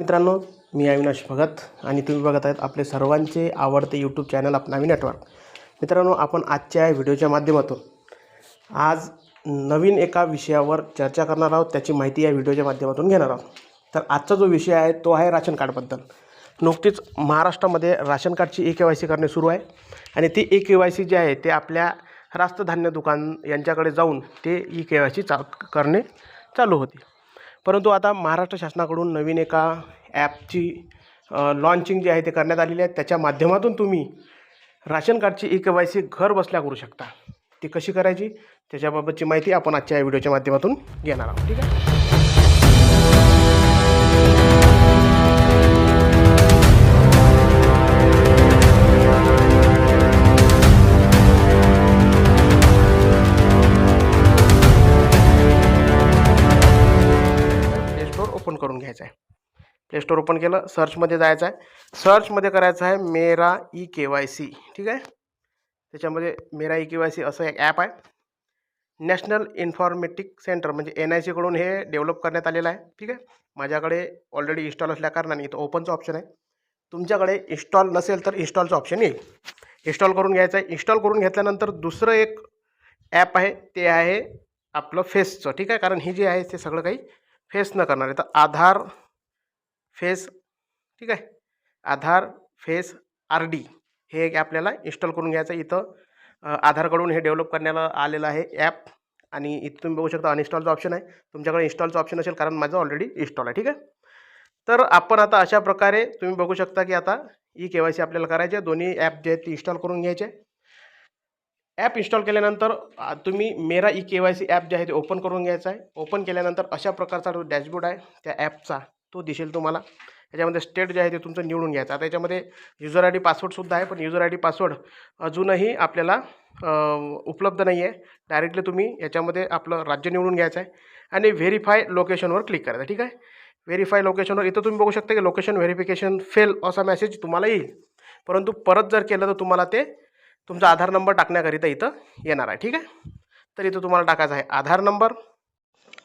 मित्रांनो मी अविनाश भगत आणि तुम्ही बघत आहेत आपले सर्वांचे आवडते यूट्यूब चॅनल आप नवीन नेटवर्क मित्रांनो आपण आजच्या या व्हिडिओच्या माध्यमातून आज नवीन एका विषयावर चर्चा करणार आहोत. त्याची माहिती या व्हिडिओच्या माध्यमातून घेणार आहोत. तर आजचा जो विषय आहे तो आहे राशन कार्डबद्दल नुकतीच महाराष्ट्रामध्ये राशन कार्डची ई के वाय सी करणे सुरू आहे आणि ती ए के वाय सी जी आहे ते आपल्या रास्त धान्य दुकान यांच्याकडे जाऊन ते ई के वाय सी चा करणे चालू होते. परंतु आता महाराष्ट्र शासनाकडून नवीन एका ॲपची लॉन्चिंग जी आहे ते करण्यात आलेली आहे. त्याच्या माध्यमातून तुम्ही राशन कार्डची ई के वाय सी घर बसल्या करू शकता. ती कशी करायची? त्याच्याबाबतची माहिती आपण आजच्या या व्हिडिओच्या माध्यमातून घेणार आहोत. ठीक आहे? करून घ्यायचं आहे. प्ले ओपन केलं सर्चमध्ये जायचं आहे. सर्चमध्ये करायचं आहे मेरा ई के वाय सी ठीक आहे? त्याच्यामध्ये मेरा ई के वाय सी असं एक ॲप आहे. नॅशनल इन्फॉर्मेटिक सेंटर म्हणजे एन आय सीकडून हे डेव्हलप करण्यात आलेलं आहे ठीक आहे? माझ्याकडे ऑलरेडी इन्स्टॉल असल्याकारणाने इथं ओपनचं ऑप्शन आहे. तुमच्याकडे इन्स्टॉल नसेल तर इन्स्टॉलचं ऑप्शन येईल. इन्स्टॉल करून घ्यायचं आहे. इन्स्टॉल करून घेतल्यानंतर दुसरं एक ॲप आहे ते आहे आपलं फेसचं ठीक आहे? कारण ही जे आहे ते सगळं काही फेस न करणार. आहे तर आधार फेस ठीक आहे? आधार फेस आर डी हे एक आपल्याला इन्स्टॉल करून घ्यायचं इथं आधारकडून हे डेव्हलप करण्याला आलेलं आहे ॲप आणि इथं तुम्ही बघू शकता अनइन्स्टॉलचं ऑप्शन आहे. तुमच्याकडे इन्स्टॉलचं ऑप्शन असेल कारण माझं ऑलरेडी इन्स्टॉल आहे ठीक आहे? तर आपण आता अशा प्रकारे तुम्ही बघू शकता की आता ई के वाय सी आपल्याला करायचे दोन्ही ॲप जे आहेत ते इन्स्टॉल करून घ्यायचे. ॲप इन्स्टॉल केल्यानंतर तुम्ही Mera E K Y C app जे आहे ते ओपन करून घ्यायचं आहे. ओपन केल्यानंतर अशा प्रकारचा जो डॅशबोर्ड आहे त्या ॲपचा तो दिसेल तुम्हाला. याच्यामध्ये स्टेट जे आहे ते तुमचं निवडून घ्यायचं. आता याच्यामध्ये युजर आय डी पासवर्डसुद्धा आहे पण युजर आय डी पासवर्ड अजूनही आपल्याला उपलब्ध नाही आहे डायरेक्टली तुम्ही याच्यामध्ये आपलं राज्य निवडून घ्यायचं आहे आणि व्हेरीफाय लोकेशनवर क्लिक करायचं. ठीक आहे? व्हेरीफाय लोकेशनवर इथं तुम्ही बघू शकता की लोकेशन व्हेरिफिकेशन फेल असा मेसेज तुम्हाला येईल. परंतु परत जर केलं तर तुम्हाला ते तुमचा आधार नंबर टाकण्याकरिता इथं येणार आहे ठीक आहे? तर इथं तुम्हाला टाकायचा आहे आधार नंबर.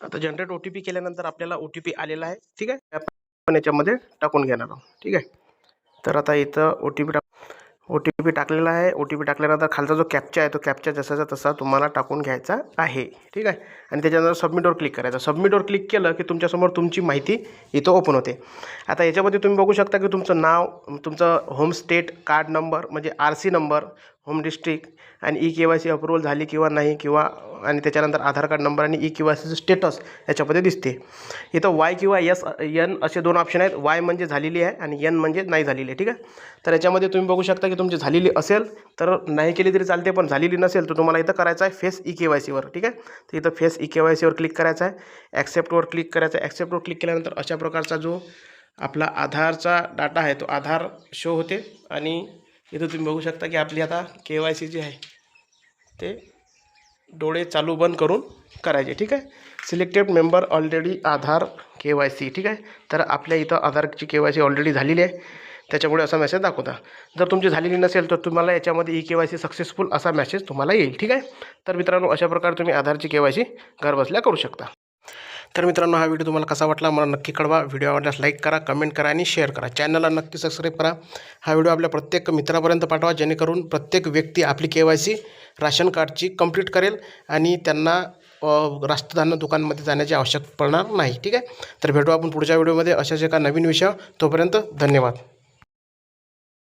आता जनरेट ओ टी पी केल्यानंतर आपल्याला ओ टी पी आलेला आहे ठीक आहे? आपण याच्यामध्ये टाकून घेणार आहोत ठीक आहे? तर आता इथं ओ टी पी टाक ओ टी पी टाकलेला आहे. ओ टी पी टाकल्यानंतर खालचा जो कॅप्चा आहे तो कॅप्चा जसाचा तसा तुम्हाला टाकून घ्यायचा आहे. ठीक आहे? आणि त्याच्यानंतर सबमिटवर क्लिक करायचं. सबमिटवर क्लिक केलं की तुमच्यासमोर तुमची माहिती इथं ओपन होते. आता याच्यामध्ये तुम्ही बघू शकता की तुमचं नाव तुमचं होम स्टेट कार्ड नंबर म्हणजे R C number home district आणि E K Y C approval झाली किंवा नाही किंवा आणि त्याच्यानंतर आधार कार्ड नंबर आणि ई के वाय सीचं स्टेटस याच्यामध्ये दिसते. इथं वाय किंवा यस यन असे दोन ऑप्शन आहेत. वाय म्हणजे झालेली आहे आणि यन म्हणजे नाही झालेली आहे. ठीक आहे? तर याच्यामध्ये तुम्ही बघू शकता की तुमची झालेली असेल तर नाही केली तरी चालते पण झालेली नसेल तर तुम्हाला इथं करायचं आहे face E e K Y सीवर ठीक आहे? तर इथं face E e K Y सीवर क्लिक करायचं आहे. ॲक्सेप्टवर क्लिक करायचं आहे. ॲक्सेप्टवर क्लिक केल्यानंतर अशा प्रकारचा जो आपला आधारचा डाटा आहे तो आधार शो होते. आणि इथं तुम्ही बघू शकता की आपली आता के वाय सी जी आहे ते डोळे चालू बंद करून करायचे ठीक आहे? Selected member already Aadhaar K Y C ठीक आहे? तर आपल्या इथं आधारची के वाय सी ऑलरेडी झालेली आहे. त्याच्यामुळे असा मेसेज दाखवता. जर तुमची झालेली नसेल तर तुम्हाला याच्यामध्ये E K Y C successful असा मेसेज तुम्हाला येईल ठीक आहे? तर मित्रांनो अशा प्रकारे तुम्ही आधारची के वाय सी घरबसल्या करू शकता. तर मित्रांनो हा व्हिडिओ तुम्हाला कसा वाटला मला नक्की कळवा. व्हिडिओ आवडल्यास लाईक करा कमेंट करा आणि शेअर करा. चॅनलला नक्की सबस्क्राईब करा. हा व्हिडिओ आपल्या प्रत्येक मित्रापर्यंत पाठवा जेणेकरून प्रत्येक व्यक्ती आपली के वाय सी राशन कार्डची कंप्लीट करेल आणि त्यांना अ, राष्ट्रधान्य दुकानमध्ये जाण्याची आवश्यक पडणार नाही. ठीक आहे? तर भेटू आपण पुढच्या व्हिडिओमध्ये. अशाच एका नवीन विषय तोपर्यंत धन्यवाद.